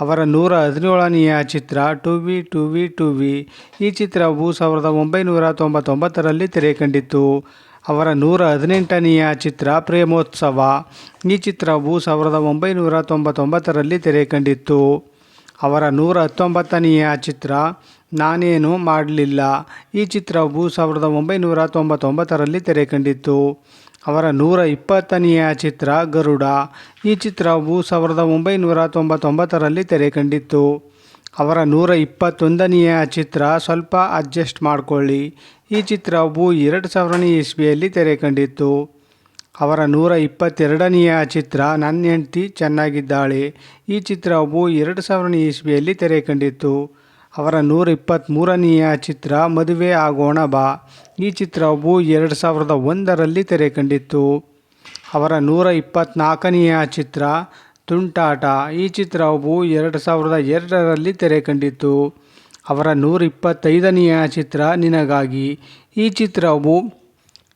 Speaker 1: ಅವರ ನೂರ ಹದಿನೇಳನೆಯ ಚಿತ್ರ to V to V to V ಈ ಚಿತ್ರವು ಸಾವಿರದ ಒಂಬೈನೂರ ತೊಂಬತ್ತೊಂಬತ್ತರಲ್ಲಿ ತೆರೆ ಕಂಡಿತ್ತು ಅವರ ನೂರ ಹದಿನೆಂಟನೆಯ ಚಿತ್ರ ಪ್ರೇಮೋತ್ಸವ. ಈ ಚಿತ್ರವು ಸಾವಿರದ ಒಂಬೈನೂರ ತೊಂಬತ್ತೊಂಬತ್ತರಲ್ಲಿ ತೆರೆ ಕಂಡಿತ್ತು ಅವರ ನೂರ ಹತ್ತೊಂಬತ್ತನೆಯ ಚಿತ್ರ ನಾನೇನು ಮಾಡಲಿಲ್ಲ. ಈ ಚಿತ್ರವು ಸಾವಿರದ ಒಂಬೈನೂರ ತೊಂಬತ್ತೊಂಬತ್ತರಲ್ಲಿ ತೆರೆ ಕಂಡಿತ್ತು ಅವರ ನೂರ ಇಪ್ಪತ್ತನೆಯ ಚಿತ್ರ ಗರುಡ. ಈ ಚಿತ್ರವು ಸಾವಿರದ ಒಂಬೈನೂರ ತೊಂಬತ್ತೊಂಬತ್ತರಲ್ಲಿ ತೆರೆ ಕಂಡಿತ್ತು ಅವರ ನೂರ ಇಪ್ಪತ್ತೊಂದನೆಯ ಚಿತ್ರ ಸ್ವಲ್ಪ ಅಡ್ಜಸ್ಟ್ ಮಾಡಿಕೊಳ್ಳಿ. ಈ ಚಿತ್ರವು ಎರಡು ಸಾವಿರನೇ ಇಸ್ವಿಯಲ್ಲಿ ತೆರೆ ಕಂಡಿತ್ತು ಅವರ ನೂರ ಇಪ್ಪತ್ತೆರಡನೆಯ ಚಿತ್ರ ನನ್ನ ಹೆಂಡತಿ ಚೆನ್ನಾಗಿದ್ದಾಳೆ. ಈ ಚಿತ್ರವು ಎರಡು ಸಾವಿರನೇ ಇಸ್ವಿಯಲ್ಲಿ ತೆರೆ ಕಂಡಿತ್ತು ಅವರ ನೂರ ಇಪ್ಪತ್ತ್ಮೂರನೆಯ ಚಿತ್ರ ಮದುವೆ ಆಗೋಣ ಬಾ. ಈ ಚಿತ್ರವು ಎರಡು ಸಾವಿರದ ಒಂದರಲ್ಲಿ ತೆರೆ ಕಂಡಿತ್ತು ಅವರ ನೂರ ಇಪ್ಪತ್ತ್ನಾಲ್ಕನೆಯ ಚಿತ್ರ ತುಂಟಾಟ. ಈ ಚಿತ್ರವು ಎರಡು ಸಾವಿರದ ಎರಡರಲ್ಲಿ ತೆರೆ ಕಂಡಿತ್ತು ಅವರ ನೂರ ಇಪ್ಪತ್ತೈದನೆಯ ಚಿತ್ರ ನಿನಗಾಗಿ. ಈ ಚಿತ್ರವು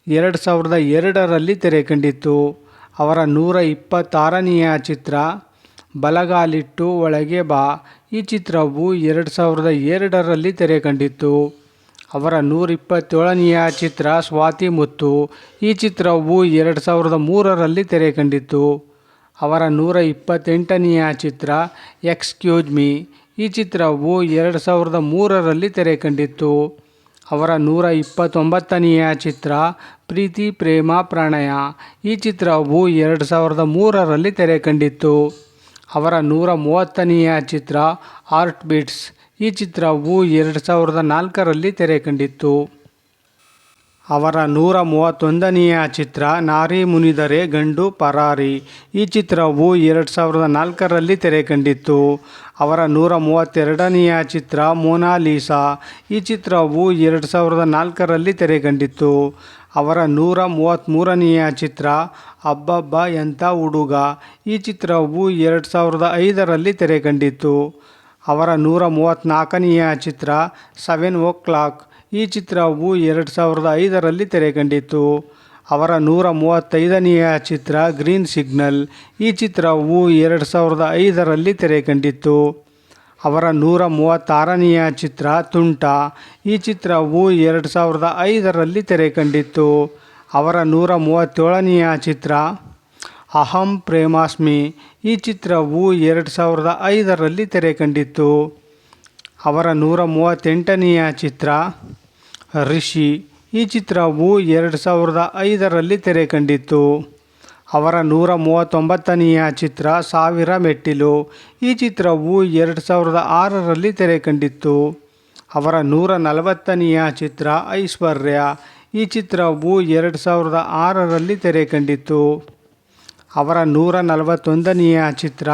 Speaker 1: ಎರಡು ಸಾವಿರದ ಎರಡರಲ್ಲಿ ತೆರೆ ಕಂಡಿತ್ತು ಅವರ ನೂರ ಇಪ್ಪತ್ತಾರನೆಯ ಚಿತ್ರ ಬಲಗಾಲಿಟ್ಟು ಒಳಗೆ ಬಾ. ಈ ಚಿತ್ರವು ಎರಡು ಸಾವಿರದ ಎರಡರಲ್ಲಿ ತೆರೆ ಕಂಡಿತ್ತು. ಅವರ ನೂರ ಇಪ್ಪತ್ತೇಳನೆಯ ಚಿತ್ರ ಸ್ವಾತಿ ಮುತ್ತು. ಈ ಚಿತ್ರವು ಎರಡು ಸಾವಿರದ ಮೂರರಲ್ಲಿ ತೆರೆ ಕಂಡಿತ್ತು. ಅವರ ನೂರ ಇಪ್ಪತ್ತೆಂಟನೆಯ ಚಿತ್ರ ಎಕ್ಸ್ಕ್ಯೂಸ್ ಮೀ ಈ ಚಿತ್ರವು ಎರಡು ಸಾವಿರದ ಮೂರರಲ್ಲಿ ತೆರೆ ಕಂಡಿತ್ತು. ಅವರ ನೂರ ಇಪ್ಪತ್ತೊಂಬತ್ತನೆಯ ಚಿತ್ರ ಪ್ರೀತಿ, ಪ್ರೇಮ, ಪ್ರಣಯ. ಈ ಚಿತ್ರವು ಎರಡು ಸಾವಿರದ ಮೂರರಲ್ಲಿ ತೆರೆ ಕಂಡಿತ್ತು. ಅವರ ನೂರ ಮೂವತ್ತನೆಯ ಚಿತ್ರ ಆರ್ಟ್ ಬೀಟ್ಸ್ ಈ ಚಿತ್ರವು ಎರಡು ಸಾವಿರದ ನಾಲ್ಕರಲ್ಲಿ ತೆರೆ ಕಂಡಿತ್ತು. ಅವರ ನೂರ ಮೂವತ್ತೊಂದನೆಯ ಚಿತ್ರ ನಾರಿ ಮುನಿದರೆ ಗಂಡು ಪರಾರಿ. ಈ ಚಿತ್ರವು ಎರಡು ಸಾವಿರದ ನಾಲ್ಕರಲ್ಲಿ ತೆರೆ ಕಂಡಿತ್ತು. ಅವರ ನೂರ ಮೂವತ್ತೆರಡನೆಯ ಚಿತ್ರ ಮೋನಾಲೀಸಾ ಈ ಚಿತ್ರವು ಎರಡು ಸಾವಿರದ ನಾಲ್ಕರಲ್ಲಿ ತೆರೆ ಕಂಡಿತ್ತು. ಅವರ ನೂರ ಮೂವತ್ತ್ಮೂರನೆಯ ಚಿತ್ರ, ಅಬ್ಬಬ್ಬ ಎಂಥ ಹುಡುಗ. ಈ ಚಿತ್ರವು ಎರಡು ಸಾವಿರದ ಐದರಲ್ಲಿ ತೆರೆ ಕಂಡಿತ್ತು ಅವರ ನೂರ ಮೂವತ್ತ್ನಾಲ್ಕನೆಯ ಚಿತ್ರ, ಸೆವೆನ್ ಓ ಕ್ಲಾಕ್ ಈ ಚಿತ್ರವು ಎರಡು ಸಾವಿರದ ಐದರಲ್ಲಿ ತೆರೆ ಕಂಡಿತ್ತು ಅವರ ನೂರ ಮೂವತ್ತೈದನೆಯ ಚಿತ್ರ, ಗ್ರೀನ್ ಸಿಗ್ನಲ್ ಈ ಚಿತ್ರವು ಎರಡು ಸಾವಿರದ ಐದರಲ್ಲಿ ತೆರೆ ಕಂಡಿತ್ತು ಅವರ ನೂರ ಮೂವತ್ತಾರನೆಯ ಚಿತ್ರ ತುಂಟ. ಈ ಚಿತ್ರವು ಎರಡು ಸಾವಿರದ ಐದರಲ್ಲಿ ತೆರೆ ಕಂಡಿತ್ತು. ಅವರ ನೂರ ಮೂವತ್ತೇಳನೆಯ ಚಿತ್ರ ಅಹಂ ಪ್ರೇಮಾಸ್ಮಿ. ಈ ಚಿತ್ರವು ಎರಡು ಸಾವಿರದ ಐದರಲ್ಲಿ ತೆರೆ ಕಂಡಿತ್ತು. ಅವರ ನೂರ ಮೂವತ್ತೆಂಟನೆಯ ಚಿತ್ರ ರಿಷಿ. ಈ ಚಿತ್ರವು ಎರಡು ಸಾವಿರದ ಐದರಲ್ಲಿ ತೆರೆ ಕಂಡಿತ್ತು. ಅವರ ನೂರ ಮೂವತ್ತೊಂಬತ್ತನೆಯ ಚಿತ್ರ ಸಾವಿರ ಮೆಟ್ಟಿಲು. ಈ ಚಿತ್ರವು ಎರಡು ಸಾವಿರದ ಆರರಲ್ಲಿ ತೆರೆ ಕಂಡಿತ್ತು. ಅವರ ನೂರ ನಲವತ್ತನೆಯ ಚಿತ್ರ ಐಶ್ವರ್ಯ. ಈ ಚಿತ್ರವು ಎರಡು ಸಾವಿರದ ಆರರಲ್ಲಿ ತೆರೆ ಕಂಡಿತ್ತು. ಅವರ ನೂರ ನಲವತ್ತೊಂದನೆಯ ಚಿತ್ರ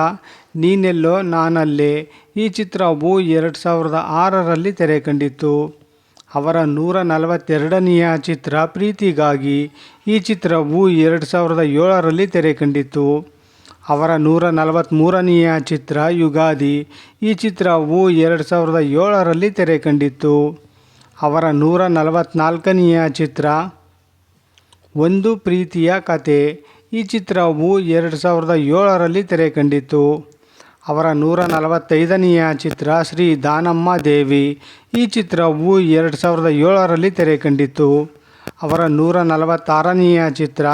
Speaker 1: ನೀನೆಲ್ಲೋ ನಾನಲ್ಲೇ. ಈ ಚಿತ್ರವು ಎರಡು ಸಾವಿರದ ಆರರಲ್ಲಿ ತೆರೆ ಕಂಡಿತ್ತು. ಅವರ ನೂರ ನಲವತ್ತೆರಡನೆಯ ಚಿತ್ರ ಪ್ರೀತಿಗಾಗಿ ಈ ಚಿತ್ರವು ಎರಡು ಸಾವಿರದ ಏಳರಲ್ಲಿ ತೆರೆ ಕಂಡಿತು ಅವರ ನೂರ ನಲವತ್ತ್ಮೂರನೆಯ ಚಿತ್ರ ಯುಗಾದಿ ಈ ಚಿತ್ರವು ಎರಡು ಸಾವಿರದ ಏಳರಲ್ಲಿ ತೆರೆ ಕಂಡಿತ್ತು. ಅವರ ನೂರ ನಲವತ್ತ್ನಾಲ್ಕನೆಯ ಚಿತ್ರ ಒಂದು ಪ್ರೀತಿಯ ಕತೆ ಈ ಚಿತ್ರವು ಎರಡು ಸಾವಿರದ ಏಳರಲ್ಲಿ ತೆರೆ ಕಂಡಿತ್ತು. ಅವರ ನೂರ ನಲವತ್ತೈದನೆಯ ಚಿತ್ರ ಶ್ರೀ ದಾನಮ್ಮ ದೇವಿ. ಈ ಚಿತ್ರವು ಎರಡು ಸಾವಿರದ ಏಳರಲ್ಲಿ ತೆರೆ ಕಂಡಿತ್ತು. ಅವರ ನೂರ ನಲವತ್ತಾರನೆಯ ಚಿತ್ರ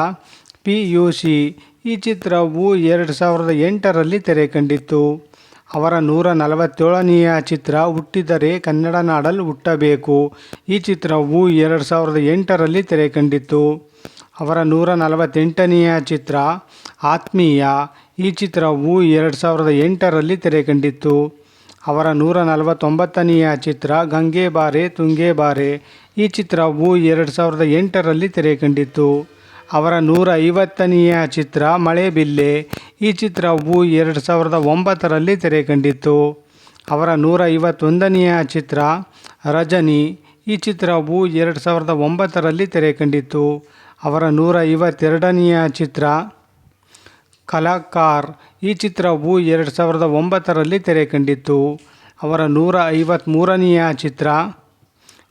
Speaker 1: ಪಿ ಯು ಸಿ ಈ ಚಿತ್ರವು ಎರಡು ಸಾವಿರದ ಎಂಟರಲ್ಲಿ ತೆರೆ ಕಂಡಿತು ಅವರ ನೂರ ನಲವತ್ತೇಳನೆಯ ಚಿತ್ರ ಹುಟ್ಟಿದರೆ ಕನ್ನಡ ನಾಡಲ್ಲಿ ಹುಟ್ಟಬೇಕು. ಈ ಚಿತ್ರವು ಎರಡು ಸಾವಿರದ ಎಂಟರಲ್ಲಿ ತೆರೆ ಕಂಡಿತು ಅವರ ನೂರ ನಲವತ್ತೆಂಟನೆಯ ಚಿತ್ರ ಆತ್ಮೀಯ. ಈ ಚಿತ್ರವು ಎರಡು ಸಾವಿರದ ಎಂಟರಲ್ಲಿ ತೆರೆ ಕಂಡಿತ್ತು ಅವರ ನೂರ ನಲವತ್ತೊಂಬತ್ತನೆಯ ಚಿತ್ರ ಗಂಗೆ ಬಾರೆ ತುಂಗೆ ಬಾರೆ. ಈ ಚಿತ್ರವು ಎರಡು ಸಾವಿರದ ಎಂಟರಲ್ಲಿ ತೆರೆ ಕಂಡಿತ್ತು ಅವರ ನೂರ ಐವತ್ತನೆಯ ಚಿತ್ರ ಮಳೆ ಬಿಲ್ಲೆ. ಈ ಚಿತ್ರವು ಎರಡು ಸಾವಿರದ ಒಂಬತ್ತರಲ್ಲಿ ತೆರೆ ಕಂಡಿತ್ತು ಅವರ ನೂರ ಐವತ್ತೊಂದನೆಯ ಚಿತ್ರ ರಜನಿ. ಈ ಚಿತ್ರವು ಎರಡು ಸಾವಿರದ ಒಂಬತ್ತರಲ್ಲಿ ತೆರೆ ಕಂಡಿತ್ತು ಅವರ ನೂರ ಐವತ್ತೆರಡನೆಯ ಚಿತ್ರ ಕಲಾಕಾರ್ ಈ ಚಿತ್ರವು ಎರಡು ಸಾವಿರದ ಒಂಬತ್ತರಲ್ಲಿ ತೆರೆ ಕಂಡಿತ್ತು ಅವರ ನೂರ ಐವತ್ತ್ಮೂರನೆಯ ಚಿತ್ರ.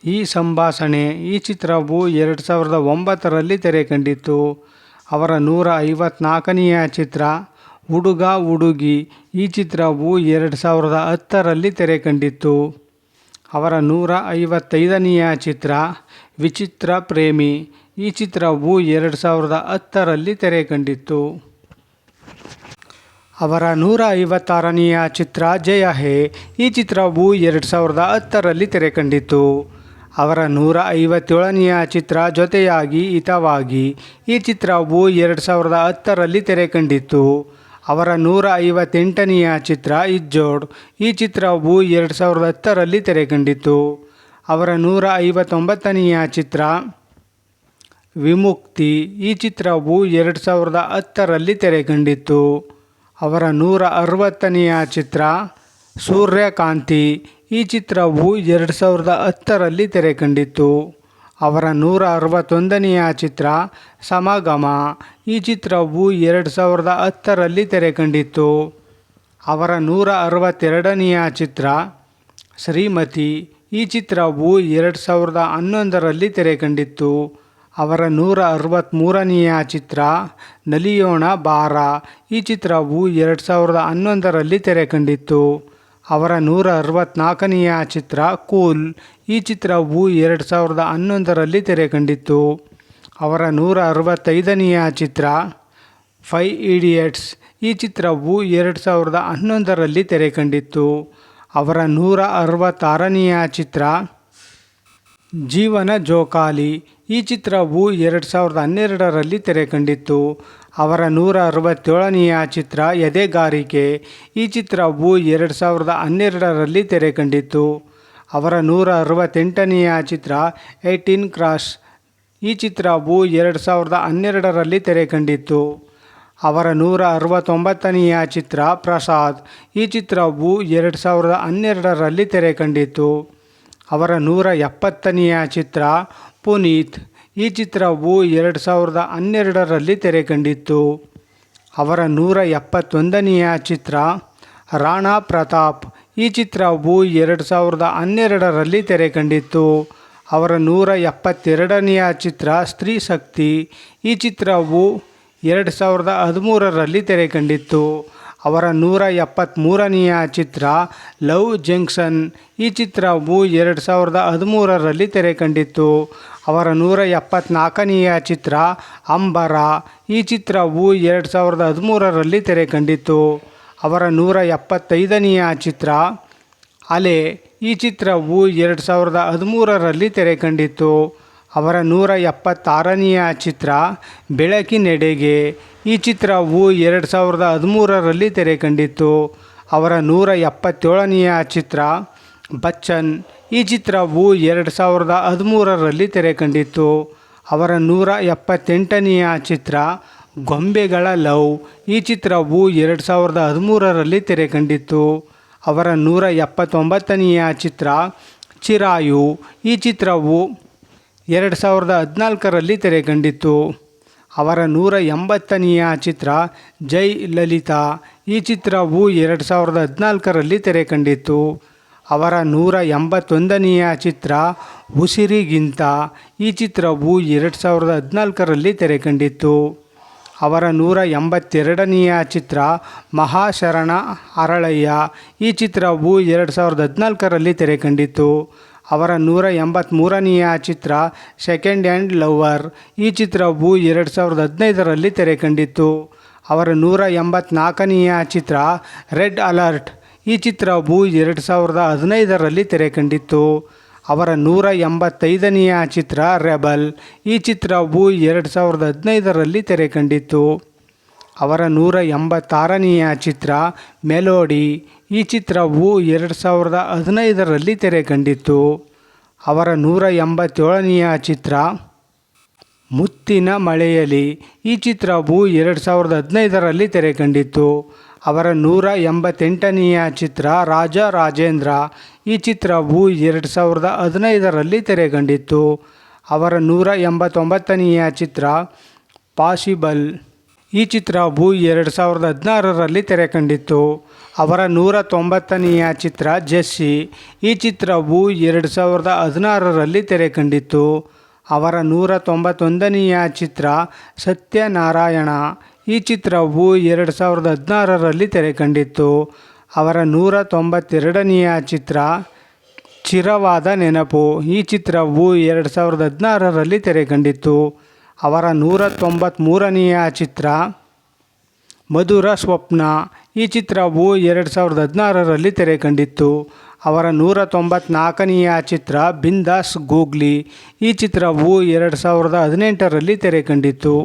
Speaker 1: ಈ ಸಂಭಾಷಣೆ ಈ ಚಿತ್ರವು ಎರಡು ಸಾವಿರದ ಒಂಬತ್ತರಲ್ಲಿ ತೆರೆ ಕಂಡಿತ್ತು ಅವರ ನೂರ ಐವತ್ನಾಲ್ಕನೆಯ ಚಿತ್ರ. ಹುಡುಗ ಹುಡುಗಿ ಈ ಚಿತ್ರವು ಎರಡು ಸಾವಿರದ ಹತ್ತರಲ್ಲಿ ತೆರೆ ಕಂಡಿತ್ತು ಅವರ ನೂರ ಐವತ್ತೈದನೆಯ ಚಿತ್ರ. ವಿಚಿತ್ರ ಪ್ರೇಮಿ ಈ ಚಿತ್ರವು ಎರಡು ಸಾವಿರದ ಹತ್ತರಲ್ಲಿ ತೆರೆ ಕಂಡಿತ್ತು ಅವರ ನೂರ ಐವತ್ತಾರನೆಯ ಚಿತ್ರ ಜಯ ಹೇ. ಈ ಚಿತ್ರವು ಎರಡು ಸಾವಿರದ ಹತ್ತರಲ್ಲಿ ತೆರೆ ಕಂಡಿತು ಅವರ ನೂರ ಐವತ್ತೇಳನೆಯ ಚಿತ್ರ ಜೊತೆಯಾಗಿ ಹಿತವಾಗಿ ಈ ಚಿತ್ರವು ಎರಡು ಸಾವಿರದ ಹತ್ತರಲ್ಲಿ ತೆರೆ ಕಂಡಿತ್ತು. ಅವರ ನೂರ ಐವತ್ತೆಂಟನೆಯ ಚಿತ್ರ ಇಜ್ಜೋಡ್. ಈ ಚಿತ್ರವು ಎರಡು ಸಾವಿರದ ಹತ್ತರಲ್ಲಿ ತೆರೆ ಕಂಡಿತ್ತು. ಅವರ ನೂರ ಐವತ್ತೊಂಬತ್ತನೆಯ ಚಿತ್ರ ವಿಮುಕ್ತಿ ಈ ಚಿತ್ರವು ಎರಡು ಸಾವಿರದ ಹತ್ತರಲ್ಲಿ ತೆರೆ ಕಂಡಿತ್ತು ಅವರ ನೂರ ಅರವತ್ತನೆಯ ಚಿತ್ರ ಸೂರ್ಯಕಾಂತಿ ಈ ಚಿತ್ರವು ಎರಡು ಸಾವಿರದ ಹತ್ತರಲ್ಲಿ ತೆರೆ ಕಂಡಿತ್ತು ಅವರ ನೂರ ಅರವತ್ತೊಂದನೆಯ ಚಿತ್ರ ಸಮಾಗಮ ಈ ಚಿತ್ರವು ಎರಡು ಸಾವಿರದ ಹತ್ತರಲ್ಲಿ ತೆರೆ ಕಂಡಿತ್ತು ಅವರ ನೂರ ಅರವತ್ತೆರಡನೆಯ ಚಿತ್ರ ಶ್ರೀಮತಿ ಈ ಚಿತ್ರವು ಎರಡು ಸಾವಿರದ ಹನ್ನೊಂದರಲ್ಲಿ ತೆರೆ ಕಂಡಿತ್ತು ಅವರ ನೂರ ಅರವತ್ತ್ಮೂರನೆಯ ಚಿತ್ರ ನಲಿಯೋಣ ಬಾರ. ಈ ಚಿತ್ರವು ಎರಡು ಸಾವಿರದ ಹನ್ನೊಂದರಲ್ಲಿ ತೆರೆ ಕಂಡಿತ್ತು ಅವರ ನೂರ ಅರವತ್ತ್ನಾಲ್ಕನೆಯ ಚಿತ್ರ ಕೂಲ್. ಈ ಚಿತ್ರವು ಎರಡು ಸಾವಿರದ ಹನ್ನೊಂದರಲ್ಲಿ ತೆರೆ ಕಂಡಿತ್ತು ಅವರ ನೂರ ಅರವತ್ತೈದನೆಯ ಚಿತ್ರ ಫೈ ಇಡಿಯಟ್ಸ್. ಈ ಚಿತ್ರವು ಎರಡು ಸಾವಿರದ ಹನ್ನೊಂದರಲ್ಲಿ ತೆರೆ ಕಂಡಿತ್ತು ಅವರ ನೂರ ಅರವತ್ತಾರನೆಯ ಚಿತ್ರ ಜೀವನ ಜೋಕಾಲಿ. ಈ ಚಿತ್ರವು ಎರಡು ಸಾವಿರದ ಹನ್ನೆರಡರಲ್ಲಿ ತೆರೆ ಕಂಡಿತ್ತು ಅವರ ನೂರ ಅರವತ್ತೇಳನೆಯ ಚಿತ್ರ ಎದೆಗಾರಿಕೆ. ಈ ಚಿತ್ರವು ಎರಡು ಸಾವಿರದ ಹನ್ನೆರಡರಲ್ಲಿ ತೆರೆ ಕಂಡಿತ್ತು ಅವರ ನೂರ ಅರವತ್ತೆಂಟನೆಯ ಚಿತ್ರ ಏಯ್ಟೀನ್ ಕ್ರಾಸ್ ಈ ಚಿತ್ರವು ಎರಡು ಸಾವಿರದ ಹನ್ನೆರಡರಲ್ಲಿ ತೆರೆ ಕಂಡಿತ್ತು ಅವರ ನೂರ ಅರವತ್ತೊಂಬತ್ತನೆಯ ಚಿತ್ರ ಪ್ರಸಾದ್. ಈ ಚಿತ್ರವು ಎರಡು ಸಾವಿರದ ಹನ್ನೆರಡರಲ್ಲಿ ತೆರೆ ಕಂಡಿತ್ತು ಅವರ ನೂರ ಎಪ್ಪತ್ತನೆಯ ಚಿತ್ರ ಪುನೀತ್. ಈ ಚಿತ್ರವು ಎರಡು ಸಾವಿರದ ಹನ್ನೆರಡರಲ್ಲಿ ತೆರೆ ಕಂಡಿತ್ತು ಅವರ ನೂರ ಎಪ್ಪತ್ತೊಂದನೆಯ ಚಿತ್ರ ರಾಣಾ ಪ್ರತಾಪ್. ಈ ಚಿತ್ರವು ಎರಡು ಸಾವಿರದ ಹನ್ನೆರಡರಲ್ಲಿ ತೆರೆ ಕಂಡಿತ್ತು ಅವರ ನೂರ ಎಪ್ಪತ್ತೆರಡನೆಯ ಚಿತ್ರ ಸ್ತ್ರೀ ಶಕ್ತಿ. ಈ ಚಿತ್ರವು ಎರಡು ಸಾವಿರದ ಹದಿಮೂರರಲ್ಲಿ ತೆರೆ ಕಂಡಿತ್ತು ಅವರ ನೂರ ಎಪ್ಪತ್ತ್ಮೂರನೆಯ ಚಿತ್ರ ಲವ್ ಜಂಕ್ಷನ್. ಈ ಚಿತ್ರವು ಎರಡು ಸಾವಿರದ ಹದಿಮೂರರಲ್ಲಿ ತೆರೆ ಕಂಡಿತ್ತು ಅವರ ನೂರ ಎಪ್ಪತ್ತ್ನಾಲ್ಕನೆಯ ಚಿತ್ರ ಅಂಬರ. ಈ ಚಿತ್ರವು ಎರಡು ಸಾವಿರದ ಹದಿಮೂರರಲ್ಲಿ ತೆರೆ ಕಂಡಿತ್ತು ಅವರ ನೂರ ಎಪ್ಪತ್ತೈದನೆಯ ಚಿತ್ರ ಅಲೆ. ಈ ಚಿತ್ರವು ಎರಡು ಸಾವಿರದ ಹದಿಮೂರರಲ್ಲಿ ತೆರೆ ಕಂಡಿತ್ತು ಅವರ ನೂರ ಎಪ್ಪತ್ತಾರನೆಯ ಚಿತ್ರ ಬೆಳಕಿನೆಡೆಗೆ. ಈ ಚಿತ್ರವು ಎರಡು ಸಾವಿರದ ಹದಿಮೂರರಲ್ಲಿ ತೆರೆ ಕಂಡಿತ್ತು. ಅವರ ನೂರ ಎಪ್ಪತ್ತೇಳನೆಯ ಚಿತ್ರ, ಬಚ್ಚನ್. ಈ ಚಿತ್ರವು ಎರಡು ಸಾವಿರದ ಹದಿಮೂರರಲ್ಲಿ ತೆರೆ ಕಂಡಿತ್ತು. ಅವರ ನೂರ ಎಪ್ಪತ್ತೆಂಟನೆಯ ಚಿತ್ರ, ಗೊಂಬೆಗಳ ಲವ್. ಈ ಚಿತ್ರವು ಎರಡು ಸಾವಿರದ ಹದಿಮೂರರಲ್ಲಿ ತೆರೆ ಕಂಡಿತ್ತು. ಅವರ ನೂರ ಎಪ್ಪತ್ತೊಂಬತ್ತನೆಯ ಚಿತ್ರ, ಚಿರಾಯು. ಈ ಚಿತ್ರವು ಎರಡು ಸಾವಿರದ ಹದಿನಾಲ್ಕರಲ್ಲಿ ತೆರೆ ಕಂಡಿತ್ತು. ಅವರ ನೂರ ಎಂಬತ್ತನೆಯ ಚಿತ್ರ ಜೈ ಲಲಿತಾ. ಈ ಚಿತ್ರವು ಎರಡು ಸಾವಿರದ ಹದಿನಾಲ್ಕರಲ್ಲಿ ತೆರೆ ಕಂಡಿತ್ತು. ಅವರ ನೂರ ಎಂಬತ್ತೊಂದನೆಯ ಚಿತ್ರ ಉಸಿರಿಗಿಂತ ಈ ಚಿತ್ರವು ಎರಡು ಸಾವಿರದ ಹದಿನಾಲ್ಕರಲ್ಲಿ ತೆರೆ ಕಂಡಿತ್ತು. ಅವರ ನೂರ ಎಂಬತ್ತೆರಡನೆಯ ಚಿತ್ರ ಮಹಾಶರಣ ಅರಳಯ್ಯ. ಈ ಚಿತ್ರವು ಎರಡು ಸಾವಿರದ ಹದಿನಾಲ್ಕರಲ್ಲಿ ತೆರೆ ಕಂಡಿತ್ತು. ಅವರ ನೂರ ಎಂಬತ್ತ್ಮೂರನೆಯ ಚಿತ್ರ ಸೆಕೆಂಡ್ ಹ್ಯಾಂಡ್ ಲವರ್ ಈ ಚಿತ್ರವು ಎರಡು ಸಾವಿರದ ಹದಿನೈದರಲ್ಲಿ ತೆರೆ ಕಂಡಿತ್ತು ಅವರ ನೂರ ಎಂಬತ್ನಾಲ್ಕನೆಯ ಚಿತ್ರ ರೆಡ್ ಅಲರ್ಟ್ ಈ ಚಿತ್ರವು ಎರಡು ಸಾವಿರದ ಹದಿನೈದರಲ್ಲಿ ತೆರೆ ಕಂಡಿತ್ತು ಅವರ ನೂರ ಎಂಬತ್ತೈದನೆಯ ಚಿತ್ರ ರೆಬಲ್ ಈ ಚಿತ್ರವು ಎರಡು ಸಾವಿರದ ಹದಿನೈದರಲ್ಲಿ ತೆರೆ ಕಂಡಿತ್ತು ಅವರ ನೂರ ಎಂಬತ್ತಾರನೆಯ ಚಿತ್ರ ಮೆಲೋಡಿ ಈ ಚಿತ್ರವು ಎರಡು ಸಾವಿರದ ಹದಿನೈದರಲ್ಲಿ ತೆರೆ ಕಂಡಿತ್ತು ಅವರ ನೂರ ಎಂಬತ್ತೇಳನೆಯ ಚಿತ್ರ, ಮುತ್ತಿನ ಮಳೆಯಲಿ ಈ ಚಿತ್ರವು ಎರಡು ಸಾವಿರದ ಹದಿನೈದರಲ್ಲಿ ತೆರೆ ಕಂಡಿತ್ತು ಅವರ ನೂರ ಎಂಬತ್ತೆಂಟನೆಯ ಚಿತ್ರ, ರಾಜ ರಾಜೇಂದ್ರ. ಈ ಚಿತ್ರವು ಎರಡು ಸಾವಿರದ ಹದಿನೈದರಲ್ಲಿ ತೆರೆ ಕಂಡಿತ್ತು ಅವರ ನೂರ ಎಂಬತ್ತೊಂಬತ್ತನೆಯ ಚಿತ್ರ, ಪಾಸಿಬಲ್. ಈ ಚಿತ್ರವು ಎರಡು ಸಾವಿರದ ಹದಿನಾರರಲ್ಲಿ ತೆರೆ ಕಂಡಿತ್ತು ಅವರ ನೂರ ತೊಂಬತ್ತನೆಯ ಚಿತ್ರ ಜೆಸ್ಸಿ. ಈ ಚಿತ್ರವು ಎರಡು ಸಾವಿರದ ಹದಿನಾರರಲ್ಲಿ ತೆರೆ ಕಂಡಿತ್ತು ಅವರ ನೂರ ತೊಂಬತ್ತೊಂದನೆಯ ಚಿತ್ರ ಸತ್ಯನಾರಾಯಣ. ಈ ಚಿತ್ರವು ಎರಡು ಸಾವಿರದ ಹದಿನಾರರಲ್ಲಿ ತೆರೆ ಕಂಡಿತ್ತು ಅವರ ನೂರ ತೊಂಬತ್ತೆರಡನೆಯ ಚಿತ್ರ ಚಿರವಾದ ನೆನಪು. ಈ ಚಿತ್ರವು ಎರಡು ಸಾವಿರದ ಹದಿನಾರರಲ್ಲಿ ತೆರೆ ಕಂಡಿತ್ತು ಅವರ ನೂರ ತೊಂಬತ್ತ್ಮೂರನೆಯ ಚಿತ್ರ ಮಧುರ ಸ್ವಪ್ನ. ಈ ಚಿತ್ರವು ಎರಡು ಸಾವಿರದ ಹದಿನಾರರಲ್ಲಿ ತೆರೆ ಕಂಡಿತ್ತು. ಅವರ ನೂರ ತೊಂಬತ್ನಾಲ್ಕನೆಯ ಚಿತ್ರ ಬಿಂದಾಸ್ ಗೂಗ್ಲಿ. ಈ ಚಿತ್ರವು ಎರಡು ಸಾವಿರದ ಹದಿನೆಂಟರಲ್ಲಿ ತೆರೆ ಕಂಡಿತ್ತು.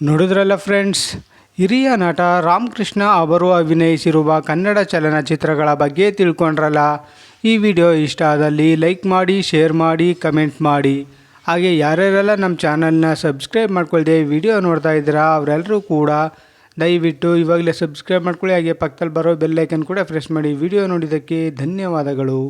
Speaker 1: ನೋಡಿದ್ರಲ್ಲ ಫ್ರೆಂಡ್ಸ್, ಹಿರಿಯ ನಟ ರಾಮಕೃಷ್ಣ ಅವರು ಅಭಿನಯಿಸಿರುವ ಕನ್ನಡ ಚಲನಚಿತ್ರಗಳ ಬಗ್ಗೆ ತಿಳ್ಕೊಂಡ್ರಲ್ಲ? ಈ ವಿಡಿಯೋ ಇಷ್ಟ ಆದಲ್ಲಿ ಲೈಕ್ ಮಾಡಿ, ಶೇರ್ ಮಾಡಿ, ಕಮೆಂಟ್ ಮಾಡಿ. ಹಾಗೆ ಯಾರ್ಯಾರೆಲ್ಲ ನಮ್ಮ ಚಾನಲ್ನ ಸಬ್ಸ್ಕ್ರೈಬ್ ಮಾಡ್ಕೊಳ್ದೆ ವಿಡಿಯೋ ನೋಡ್ತಾ ಇದ್ದೀರಾ ಅವರೆಲ್ಲರೂ ಕೂಡ ದಯವಿಟ್ಟು ಇವಾಗಲೇ ಸಬ್ಸ್ಕ್ರೈಬ್ ಮಾಡ್ಕೊಳ್ಳಿ ಹಾಗೆ ಪಕ್ಕದಲ್ಲಿ ಬರೋ ಬೆಲ್ಲೈಕನ್ ಕೂಡ ಪ್ರೆಸ್ ಮಾಡಿ. ವಿಡಿಯೋ ನೋಡಿದ್ದಕ್ಕೆ ಧನ್ಯವಾದಗಳು.